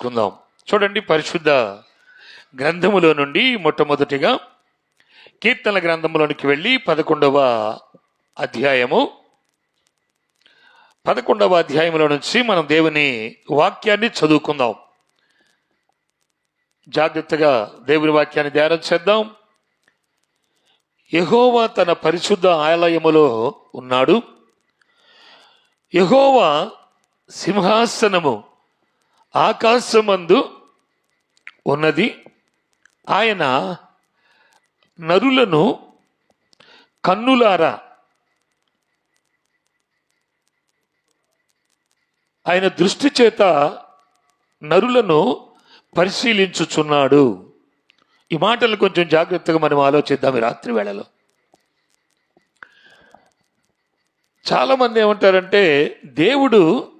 కుందాం చూడండి పరిశుద్ధ గ్రంథములో నుండి మొట్టమొదటిగా కీర్తన గ్రంథంలోనికి వెళ్ళి పదకొండవ అధ్యాయము. పదకొండవ అధ్యాయంలో నుంచి మనం దేవుని వాక్యాన్ని చదువుకుందాం. జాగ్రత్తగా దేవుని వాక్యాన్ని ధ్యానం చేద్దాం. యహోవా తన పరిశుద్ధ ఆలయములో ఉన్నాడు. యహోవా సింహాసనము ఆకాశమందు ఉన్నది. ఆయన నరులను కన్నులారా ఆయన దృష్టి చేత నరులను పరిశీలించుచున్నాడు. ఈ మాటలు కొంచెం జాగ్రత్తగా మనం ఆలోచిద్దాం ఈ రాత్రి వేళలో. చాలామంది ఏమంటారంటే దేవుడు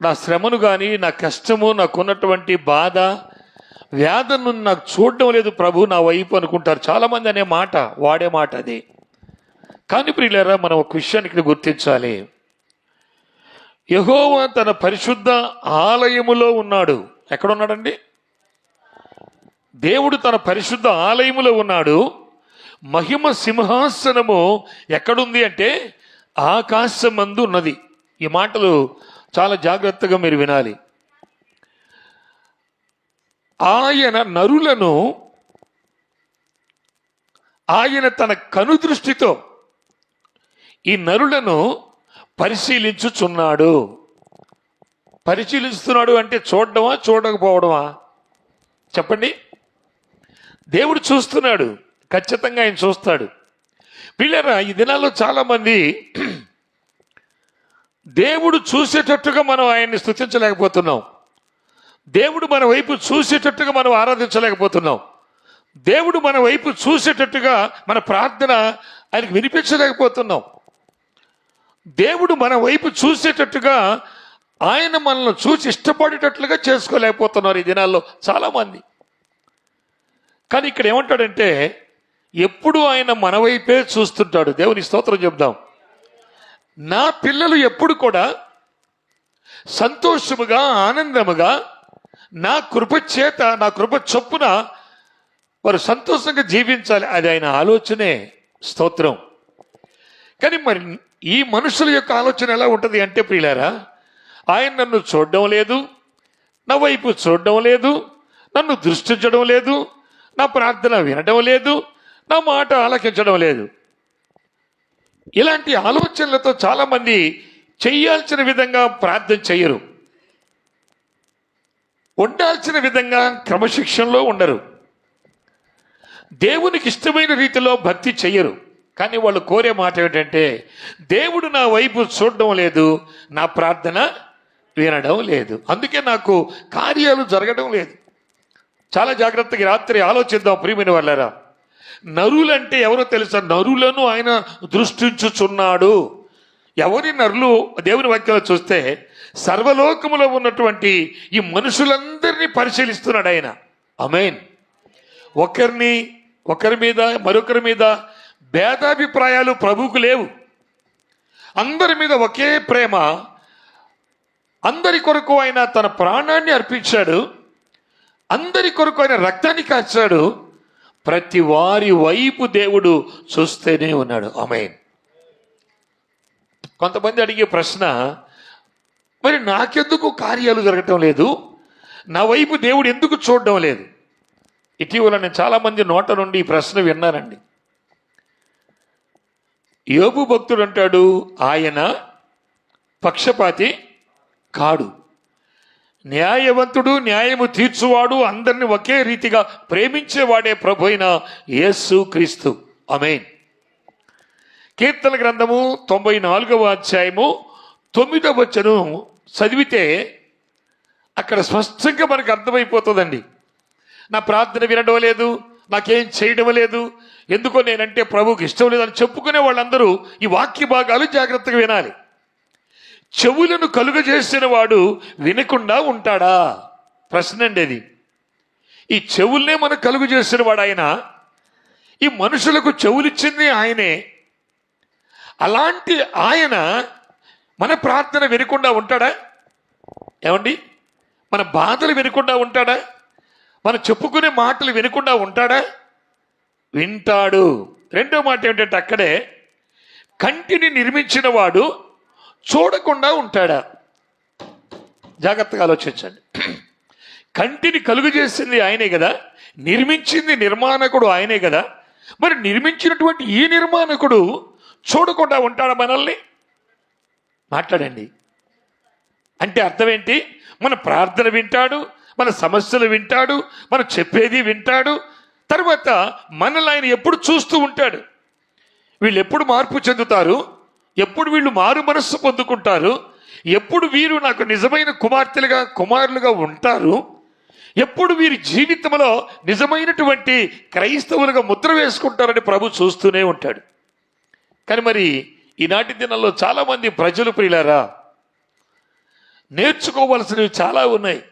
నా శ్రమను కానీ నా కష్టము నాకున్నటువంటి బాధ వ్యాధను నాకు చూడడం లేదు ప్రభు నా వైపు అనుకుంటారు. చాలామంది అనే మాట వాడే మాట అది. కానీ ప్రియులరా మనం ఒక విషయాన్ని ఇక్కడ గుర్తించాలి. యహోవా తన పరిశుద్ధ ఆలయములో ఉన్నాడు. ఎక్కడున్నాడండి? దేవుడు తన పరిశుద్ధ ఆలయములో ఉన్నాడు. మహిమ సింహాసనము ఎక్కడుంది అంటే ఆకాశమందు ఉన్నది. ఈ మాటలు చాలా జాగ్రత్తగా మీరు వినాలి. ఆయన నరులను ఆయన తన కనుదృష్టితో ఈ నరులను పరిశీలించుచున్నాడు. పరిశీలిస్తున్నాడు అంటే చూడడమా చూడకపోవడమా? చెప్పండి. దేవుడు చూస్తున్నాడు. ఖచ్చితంగా ఆయన చూస్తాడు. పిల్లరా ఈ దినాల్లో చాలామంది దేవుడు చూసేటట్టుగా మనం ఆయన్ని స్థుతించలేకపోతున్నాం. దేవుడు మన వైపు చూసేటట్టుగా మనం ఆరాధించలేకపోతున్నాం. దేవుడు మన వైపు చూసేటట్టుగా మన ప్రార్థన ఆయనకు వినిపించలేకపోతున్నాం. దేవుడు మన వైపు చూసేటట్టుగా ఆయన మనల్ని చూసి ఇష్టపడేటట్లుగా చేసుకోలేకపోతున్నారు ఈ దినాల్లో చాలామంది. కానీ ఇక్కడ ఏమంటాడంటే ఎప్పుడు ఆయన మన వైపే చూస్తుంటాడు. దేవుని స్తోత్రం చెప్దాం నా పిల్లలు ఎప్పుడు కూడా సంతోషముగా ఆనందముగా నా కృప చేత నా కృప చొప్పున వారు సంతోషంగా జీవించాలి అది ఆయన ఆలోచనే స్తోత్రం. కానీ మరి ఈ మనుషుల యొక్క ఆలోచన ఎలా ఉంటుంది అంటే ప్రియులారా ఆయన నన్ను చూడడం లేదు నా వైపు చూడడం లేదు నన్ను దృష్టించడం లేదు నా ప్రార్థన వినడం లేదు నా మాట ఆలకించడం లేదు. ఇలాంటి ఆలోచనలతో చాలామంది చేయాల్సిన విధంగా ప్రార్థన చేయరు. ఉండాల్సిన విధంగా క్రమశిక్షణలో ఉండరు. దేవునికి ఇష్టమైన రీతిలో భక్తి చెయ్యరు కానీ వాళ్ళు కోరే మాట ఏమిటంటే దేవుడు నా వైపు చూడడం లేదు నా ప్రార్థన వినడం లేదు. అందుకే నాకు కార్యాలు జరగడం లేదు. చాలా జాగ్రత్తగా రాత్రి ఆలోచిద్దాం ప్రియమైన వాళ్ళరా. నరులంటే ఎవరో తెలుసా? నరులను ఆయన దృష్టించుచున్నాడు. ఎవరి నరులు? దేవుని వాక్యాలు చూస్తే సర్వలోకములో ఉన్నటువంటి ఈ మనుషులందరినీ పరిశీలిస్తున్నాడు ఆయన. అమేన్ ఒకరిని ఒకరి మీద మరొకరి మీద భేదాభిప్రాయాలు ప్రభువుకు లేవు. అందరి మీద ఒకే ప్రేమ. అందరి కొరకు ఆయన తన ప్రాణాన్ని అర్పించాడు. అందరి కొరకు ఆయన రక్తాన్ని కాచాడు. ప్రతి వారి వైపు దేవుడు చూస్తూనే ఉన్నాడు. అమేన్ కొంతమంది అడిగే ప్రశ్న మరి నాకెందుకు కార్యాలు జరగటం లేదు? నా వైపు దేవుడు ఎందుకు చూడడం లేదు? ఇటీవల నేను చాలామంది నోట నుండి ఈ ప్రశ్న విన్నానండి. యోగు భక్తుడు అంటాడు ఆయన పక్షపాతి కాడు. న్యాయవంతుడు న్యాయము తీర్చువాడు అందరిని ఒకే రీతిగా ప్రేమించేవాడే ప్రభు అయిన యేసు క్రీస్తు. అమేన్ కీర్తన గ్రంథము తొంభై నాలుగవ అధ్యాయము తొమ్మిదవ వచ్చను చదివితే అక్కడ స్పష్టంగా మనకు అర్థమైపోతుందండి. నా ప్రార్థన వినడం లేదు నాకేం చేయడం లేదు ఎందుకో నేనంటే ప్రభుకి ఇష్టం లేదని చెప్పుకునే వాళ్ళందరూ ఈ వాక్య భాగాలు జాగ్రత్తగా వినాలి. చెవులను కలుగజేసిన వాడు వినకుండా ఉంటాడా? ప్రశ్న అండి అది ఈ చెవుల్నే మనకు కలుగు చేసిన వాడు ఆయన ఈ మనుషులకు చెవులిచ్చింది ఆయనే. అలాంటి ఆయన మన ప్రార్థన వినకుండా ఉంటాడా? ఏమండి? మన బాధలు వినకుండా ఉంటాడా? మనం చెప్పుకునే మాటలు వినకుండా ఉంటాడా? వింటాడు. రెండో మాట ఏంటంటే అక్కడే కంటిని నిర్మించిన వాడు చూడకుండా ఉంటాడా? జాగ్రత్తగా ఆలోచించండి. కంటిని కలుగు చేసింది ఆయనే కదా? నిర్మించింది నిర్మాణకుడు ఆయనే కదా? మరి నిర్మించినటువంటి ఈ నిర్మాణకుడు చూడకుండా ఉంటాడా మనల్ని? మాట్లాడండి. అంటే అర్థం ఏంటి మన ప్రార్థన వింటాడు మన సమస్యలు వింటాడు మనం చెప్పేది వింటాడు. తర్వాత మనల్ని ఆయన ఎప్పుడు చూస్తూ ఉంటాడు? వీళ్ళు ఎప్పుడు మార్పు చెందుతారు? ఎప్పుడు వీళ్ళు మారు మనస్సు పొందుకుంటారు? ఎప్పుడు వీరు నాకు నిజమైన కుమార్తెలుగా కుమారులుగా ఉంటారు? ఎప్పుడు వీరి జీవితంలో నిజమైనటువంటి క్రైస్తవులుగా ముద్ర వేసుకుంటారని ప్రభు చూస్తూనే ఉంటాడు. కానీ మరి ఈనాటి దినాల్లో చాలామంది ప్రజలు ప్రియులారా నేర్చుకోవలసినవి చాలా ఉన్నాయి.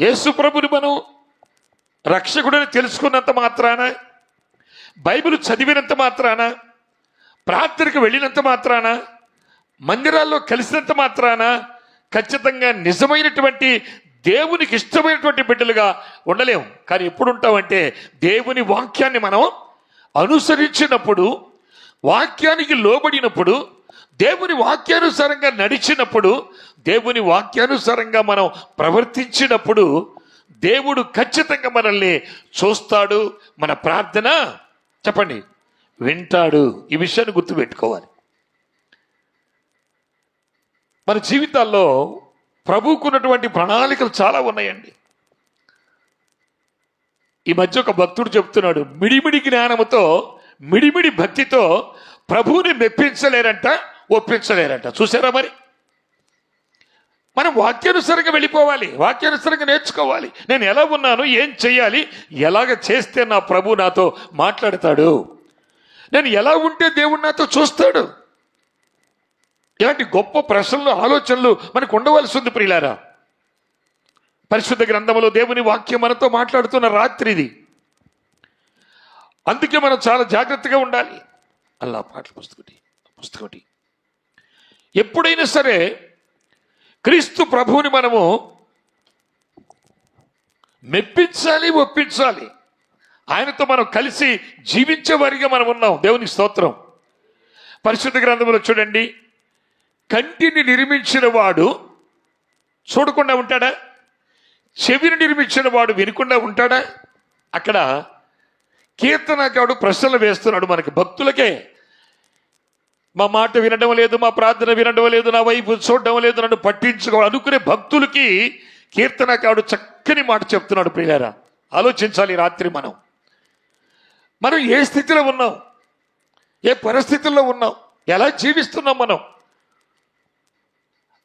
యేసు ప్రభుని మనం రక్షకుడిని తెలుసుకున్నంత మాత్రాన బైబిల్ చదివినంత మాత్రాన ప్రార్థనకు వెళ్ళినంత మాత్రాన మందిరాల్లో కలిసినంత మాత్రాన ఖచ్చితంగా నిజమైనటువంటి దేవునికి ఇష్టమైనటువంటి బిడ్డలుగా ఉండలేము. కానీ ఎప్పుడు ఉంటామంటే దేవుని వాక్యాన్ని మనం అనుసరించినప్పుడు వాక్యానికి లోబడినప్పుడు దేవుని వాక్యానుసారంగా నడిచినప్పుడు దేవుని వాక్యానుసారంగా మనం ప్రవర్తించినప్పుడు దేవుడు ఖచ్చితంగా మనల్ని చూస్తాడు. మన ప్రార్థన చెప్పండి. వింటాడు. ఈ విషయాన్ని గుర్తుపెట్టుకోవాలి. మన జీవితాల్లో ప్రభుకున్నటువంటి ప్రణాళికలు చాలా ఉన్నాయండి. ఈ మధ్య ఒక భక్తుడు చెప్తున్నాడు మిడిమిడి జ్ఞానముతో మిడిమిడి భక్తితో ప్రభువుని మెప్పించలేరంట ఒప్పించలేరంట. చూసారా మరి? మనం వాక్యానుసారంగా వెళ్ళిపోవాలి వాక్యానుసారంగా నేర్చుకోవాలి. నేను ఎలా ఉన్నాను ఏం చేయాలి ఎలాగ చేస్తే నా ప్రభు నాతో మాట్లాడతాడు? నేను ఎలా ఉంటే దేవుడు నాతో చూస్తాడు? ఇలాంటి గొప్ప ప్రశ్నలు ఆలోచనలు మనకు ఉండవలసి ఉంది ప్రియులారా. పరిశుద్ధ గ్రంథంలో దేవుని వాక్యం మనతో మాట్లాడుతున్న రాత్రిది అందుకే మనం చాలా జాగ్రత్తగా ఉండాలి. అల్లా పాటల పుస్తకటి పుస్తకటి. ఎప్పుడైనా సరే క్రీస్తు ప్రభువుని మనము మెప్పించాలి ఒప్పించాలి. ఆయనతో మనం కలిసి జీవించే వారిగా మనం ఉన్నాం. దేవుని స్తోత్రం. పరిశుద్ధ గ్రంథంలో చూడండి. కంటిని నిర్మించిన వాడు చూడకుండా ఉంటాడా? చెవిని నిర్మించిన వాడు వినకుండా ఉంటాడా? అక్కడ కీర్తనకాడు ప్రశ్నలు వేస్తున్నాడు మనకి. భక్తులకే మా మాట వినడం లేదు మా ప్రార్థన వినడం లేదు నా వైపు చూడడం లేదు నన్ను పట్టించుకో అనుకునే భక్తులకి కీర్తనకాడు చక్కని మాట చెప్తున్నాడు ప్రియారా ఆలోచించాలి రాత్రి మనం. మనం ఏ స్థితిలో ఉన్నాం? ఏ పరిస్థితుల్లో ఉన్నాం? ఎలా జీవిస్తున్నాం మనం?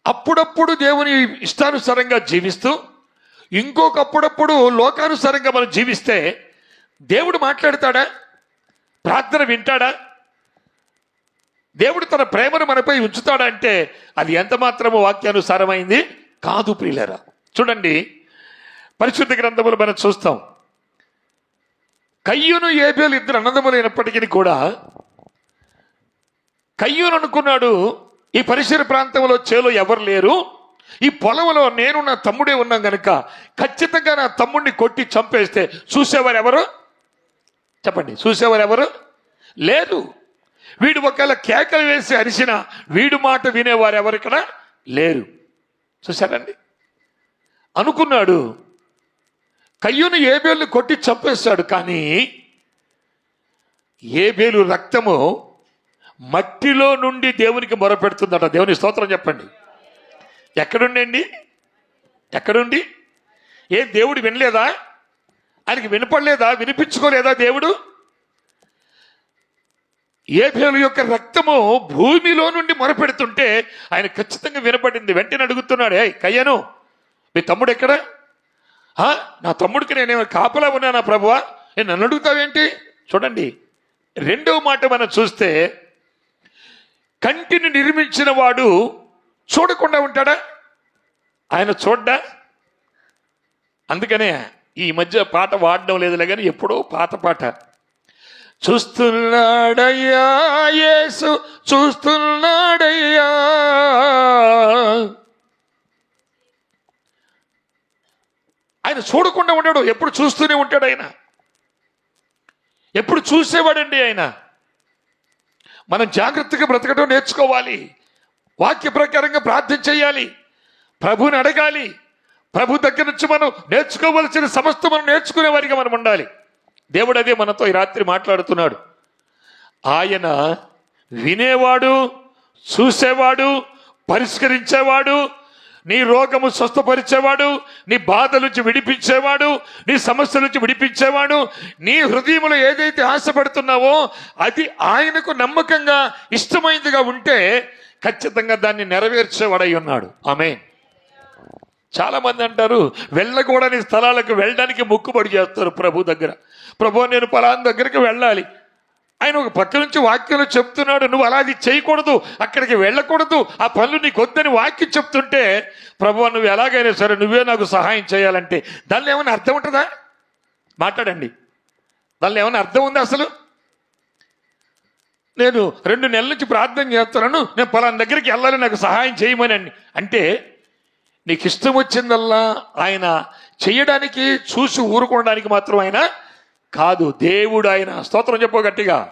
అప్పుడప్పుడు దేవుని ఇష్టానుసారంగా జీవిస్తూ ఇంకొకప్పుడప్పుడు లోకానుసారంగా మనం జీవిస్తే దేవుడు మాట్లాడతాడా? ప్రార్థన వింటాడా? దేవుడు తన ప్రేమను మనపై ఉంచుతాడా అంటే అది ఎంత మాత్రము వాక్యానుసారమైంది? కాదు ప్రియులరా. చూడండి పరిశుద్ధ గ్రంథములు మనం చూస్తాం. కయ్యూను ఏబేలు ఇద్దరు అన్నదములైనప్పటికీ కూడా కయ్యూను అనుకున్నాడు ఈ పరిసర ప్రాంతంలో చేలో ఎవరు లేరు ఈ పొలంలో నేను నా తమ్ముడే ఉన్నాం గనక ఖచ్చితంగా నా తమ్ముడిని కొట్టి చంపేస్తే చూసేవారు ఎవరు? చెప్పండి చూసేవారు ఎవరు? లేదు. వీడు ఒకవేళ కేకలు వేసి అరిసిన వీడు మాట వినేవారు ఎవరు ఇక్కడ? లేరు. చూశారండి? అనుకున్నాడు కయ్యూను ఏబేలు కొట్టి చంపేస్తాడు కానీ ఏబేలు రక్తము మట్టిలో నుండి దేవునికి మొరపెడుతుందట. దేవుని స్తోత్రం చెప్పండి. ఎక్కడుండండి? ఎక్కడుండి? ఏ దేవుడు వినలేదా? ఆయనకి వినపడలేదా? వినిపించుకోలేదా దేవుడు? ఏబేలు యొక్క రక్తము భూమిలో నుండి మొరపెడుతుంటే ఆయన ఖచ్చితంగా వినపడింది. వెంటనే అడుగుతున్నాడు ఏ కయ్యను మీ తమ్ముడు ఎక్కడ? నా తమ్ముడికి నేనేమో కాపలా ఉన్నానా ప్రభువా? నేను నన్ను అడుగుతావేంటి? చూడండి రెండవ మాట మనం చూస్తే కంటిని నిర్మించిన వాడు చూడకుండా ఉంటాడా? ఆయన చూడ్డా? అందుకనే ఈ మధ్య పాట వాడడం లేదులే కానీ ఎప్పుడో పాత పాట. చూస్తున్నాడయ్యా యేసు చూస్తున్నాడయ్యా ఆయన చూడకుండా ఉండడు. ఎప్పుడు చూస్తూనే ఉంటాడు ఆయన. ఎప్పుడు చూసేవాడండి ఆయన. మనం జాగ్రత్తగా బ్రతకడం నేర్చుకోవాలి. వాక్య ప్రకారంగా ప్రార్థన చేయాలి. ప్రభుని అడగాలి. ప్రభు దగ్గర నుంచి మనం నేర్చుకోవలసిన సమస్త మనం నేర్చుకునే వారిగా మనం ఉండాలి. దేవుడు అదే మనతో ఈ రాత్రి మాట్లాడుతున్నాడు. ఆయన వినేవాడు చూసేవాడు పరిష్కరించేవాడు నీ రోగము స్వస్థపరిచేవాడు నీ బాధ నుంచి విడిపించేవాడు నీ సమస్య నుంచి విడిపించేవాడు నీ హృదయంలో ఏదైతే ఆశపడుతున్నావో అది ఆయనకు నమ్మకంగా ఇష్టమైందిగా ఉంటే ఖచ్చితంగా దాన్ని నెరవేర్చేవాడై ఉన్నాడు. ఆమె చాలా మంది అంటారు వెళ్ళకూడని స్థలాలకు వెళ్ళడానికి మొక్కుబడి చేస్తారు ప్రభు దగ్గర. ప్రభు నేను పలానా దగ్గరికి వెళ్ళాలి. ఆయన ఒక పక్క నుంచి వాక్యంలో చెప్తున్నాడు నువ్వు అలా అది చేయకూడదు అక్కడికి వెళ్ళకూడదు ఆ పనులు నీకు వద్దని వాక్యం చెప్తుంటే ప్రభు నువ్వు ఎలాగైనా సరే నువ్వే నాకు సహాయం చేయాలంటే దానిలో ఏమైనా అర్థం ఉంటుందా? మాట్లాడండి. దానిలో ఏమైనా అర్థం ఉందా అసలు? నేను రెండు నెలల నుంచి ప్రార్థన చేస్తున్నాను నేను పలానా దగ్గరికి వెళ్ళాలి నాకు సహాయం చేయమని అంటే నీకు ఇష్టం వచ్చిందల్లా ఆయన చేయడానికి చూసి ఊరుకోవడానికి మాత్రం ఆయన కాదు దేవుడు ఆయన స్తోత్రం చెప్పు గట్టిగా.